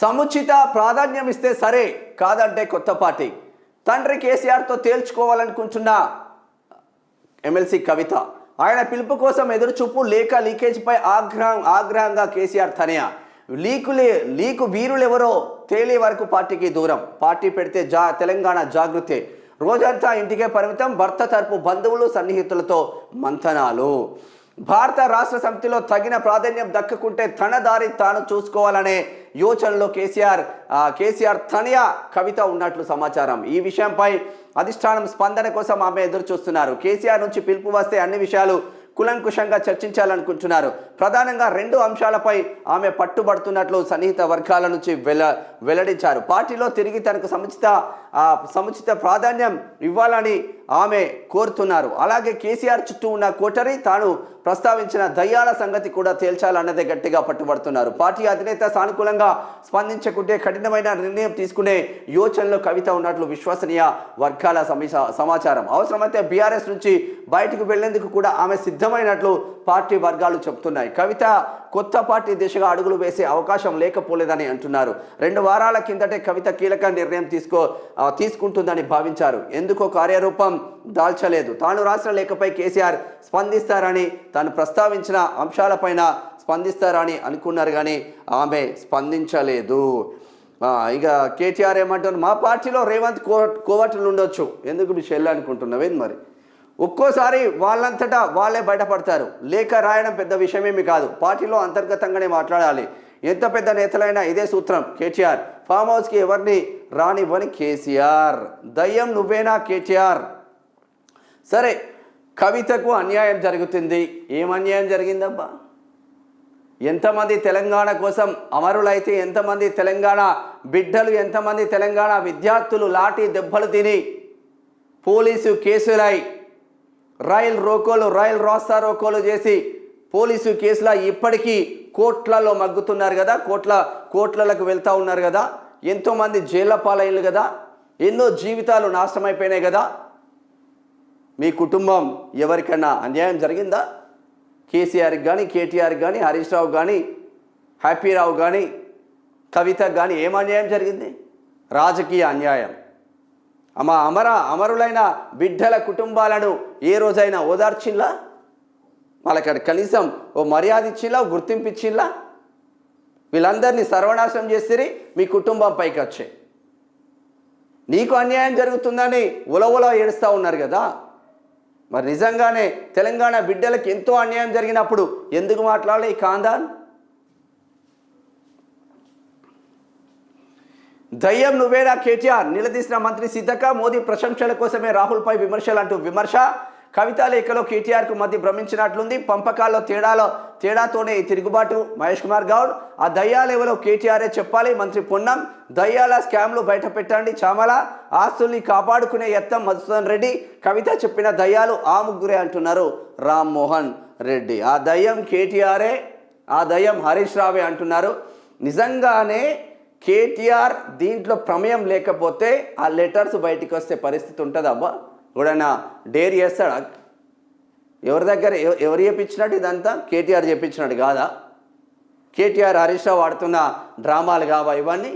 సముచిత ప్రాధాన్యం ఇస్తే సరే కాదంటే కొత్త పార్టీ. తండ్రి కేసీఆర్తో తేల్చుకోవాలనుకుంటున్న ఎమ్మెల్సీ కవిత ఆయన పిలుపు కోసం ఎదురుచూపు లేక లీకేజ్పై ఆగ్రహం ఆగ్రహంగా కేసీఆర్ తనయ. లీకులే లీకు వీరులెవరో తేలే వరకు పార్టీకి దూరం. పార్టీ పెడితే జా తెలంగాణ జాగృతే. రోజంతా ఇంటికే పరిమితం భర్త తరపు బంధువులు సన్నిహితులతో మంథనాలు. భారత రాష్ట్ర సమితిలో తగిన ప్రాధాన్యం దక్కకుంటే తన దారి తాను చూసుకోవాలనే యోచనలో కేసీఆర్ కేసీఆర్ తనయ కవిత ఉన్నట్లు సమాచారం. ఈ విషయంపై అధిష్టానం స్పందన కోసం ఆమె ఎదురు చూస్తున్నారు కేసీఆర్ నుంచి పిలుపు వస్తే అన్ని విషయాలు కులంకుశంగా చర్చించాలనుకుంటున్నారు. ప్రధానంగా రెండు అంశాలపై ఆమె పట్టుబడుతున్నట్లు సన్నిహిత వర్గాల నుంచి వెల వెల్లడించారు. పార్టీలో తిరిగి తనకు సముచిత సముచిత ప్రాధాన్యం ఇవ్వాలని ఆమె కోరుతున్నారు. అలాగే కేసీఆర్ చుట్టూ ఉన్న కోటరి తాను ప్రస్తావించిన దయ్యాల సంగతి కూడా తేల్చాలన్నదే గట్టిగా పట్టుబడుతున్నారు. పార్టీ అధినేత సానుకూలంగా స్పందించకుంటే కఠినమైన నిర్ణయం తీసుకునే యోచనలో కవిత ఉన్నట్లు విశ్వసనీయ వర్గాల సమాచారం. అవసరమైతే బీఆర్ఎస్ నుంచి బయటకు వెళ్ళేందుకు కూడా ఆమె సిద్ధమైనట్లు పార్టీ వర్గాలు చెబుతున్నాయి. కవిత కొత్త పార్టీ దిశగా అడుగులు వేసే అవకాశం లేకపోలేదని అంటున్నారు. రెండు వారాల కిందటే కవిత కీలక నిర్ణయం తీసుకో తీసుకుంటుందని భావించారు. ఎందుకో కార్యరూపం దాల్చలేదు. తాను రాసిన లేఖపై కేసీఆర్ స్పందిస్తారని తాను ప్రస్తావించిన అంశాలపైన స్పందిస్తారని అనుకున్నారు కానీ ఆమె స్పందించలేదు. ఇక కేటీఆర్ ఏమంటారు మా పార్టీలో రేవంత్ కో కోవట్లు ఉండొచ్చు ఎందుకు మీ చెల్లి అనుకుంటున్నావేంది మరి? ఒక్కోసారి వాళ్ళంతటా వాళ్ళే బయటపడతారు. లేఖ రాయడం పెద్ద విషయమేమి కాదు. పార్టీలో అంతర్గతంగానే మాట్లాడాలి. ఎంత పెద్ద నేతలైనా ఇదే సూత్రం. కేటీఆర్. ఫామ్ హౌస్కి ఎవరిని రానివ్వని కేసీఆర్. దయ్యం నువ్వేనా కేటీఆర్? సరే కవితకు అన్యాయం జరుగుతుంది. ఏం అన్యాయం జరిగిందబ్బా? ఎంతమంది తెలంగాణ కోసం అమరులైతే ఎంతమంది తెలంగాణ బిడ్డలు ఎంతమంది తెలంగాణ విద్యార్థులు లాఠీ దెబ్బలు తిని పోలీసు కేసులై రాయల్ రోకోలు రాయల్ రాస్తా రోకోలు చేసి పోలీసు కేసుల ఇప్పటికీ కోట్లలో మగ్గుతున్నారు కదా కోట్ల కోట్లలకు వెళ్తూ ఉన్నారు కదా ఎంతోమంది జైళ్ళ పాలయ్యలు కదా ఎన్నో జీవితాలు నాశనమైపోయినాయి కదా. మీ కుటుంబం ఎవరికైనా అన్యాయం జరిగిందా? కేసీఆర్కి కానీ కేటీఆర్కి కానీ హరీష్ రావు కానీ హ్యాపీరావు కానీ కవిత కానీ ఏం అన్యాయం జరిగింది? రాజకీయ అన్యాయం. మా అమర అమరులైన బిడ్డల కుటుంబాలను ఏ రోజైనా ఓదార్చిల్లా? వాళ్ళకి కనీసం ఓ మర్యాద ఇచ్చిల్లా ఓ గుర్తింపు ఇచ్చిల్లా? వీళ్ళందరినీ సర్వనాశనం చేసిరి మీ కుటుంబం పైకి వచ్చే నీకు అన్యాయం జరుగుతుందని ఉలవుల ఏడుస్తూ ఉన్నారు కదా? మరి నిజంగానే తెలంగాణ బిడ్డలకు ఎంతో అన్యాయం జరిగినప్పుడు ఎందుకు మాట్లాడాలి ఈ కాందాన్ దయ్యం నువ్వేడా కేటీఆర్? నిలదీసిన మంత్రి సిద్ధక మోదీ ప్రశంసల కోసమే రాహుల్పై విమర్శలు అంటూ విమర్శ. కవితా లేఖలో కేటీఆర్కు మధ్య భ్రమించినట్లుంది. పంపకాల్లో తేడాలో తేడాతోనే తిరుగుబాటు. మహేష్ కుమార్ గౌడ్ ఆ దయ్యాలెవరో కేటీఆర్ఏ చెప్పాలి. మంత్రి పొన్నం దయ్యాల స్కామ్లు బయట పెట్టండి చామల. ఆస్తుల్ని కాపాడుకునే యత్నం మధుసూదన్ రెడ్డి. కవిత చెప్పిన దయ్యాలు ఆ ముగ్గురే అంటున్నారు రామ్మోహన్ రెడ్డి. ఆ దయ్యం కేటీఆర్ఏ ఆ దయ్యం హరీష్ రావే అంటున్నారు. నిజంగానే కేటీఆర్ దీంట్లో ప్రమేయం లేకపోతే ఆ లెటర్స్ బయటికి వస్తే పరిస్థితి ఉంటుంది అబ్బా ఎవడైనా డేర్ చేస్తాడా? ఎవరి దగ్గర ఎవరు చెప్పించినట్టు ఇదంతా? కేటీఆర్ చెప్పించినట్టు కాదా? కేటీఆర్ హరీష్ రావు ఆడుతున్న డ్రామాలు కావా ఇవన్నీ?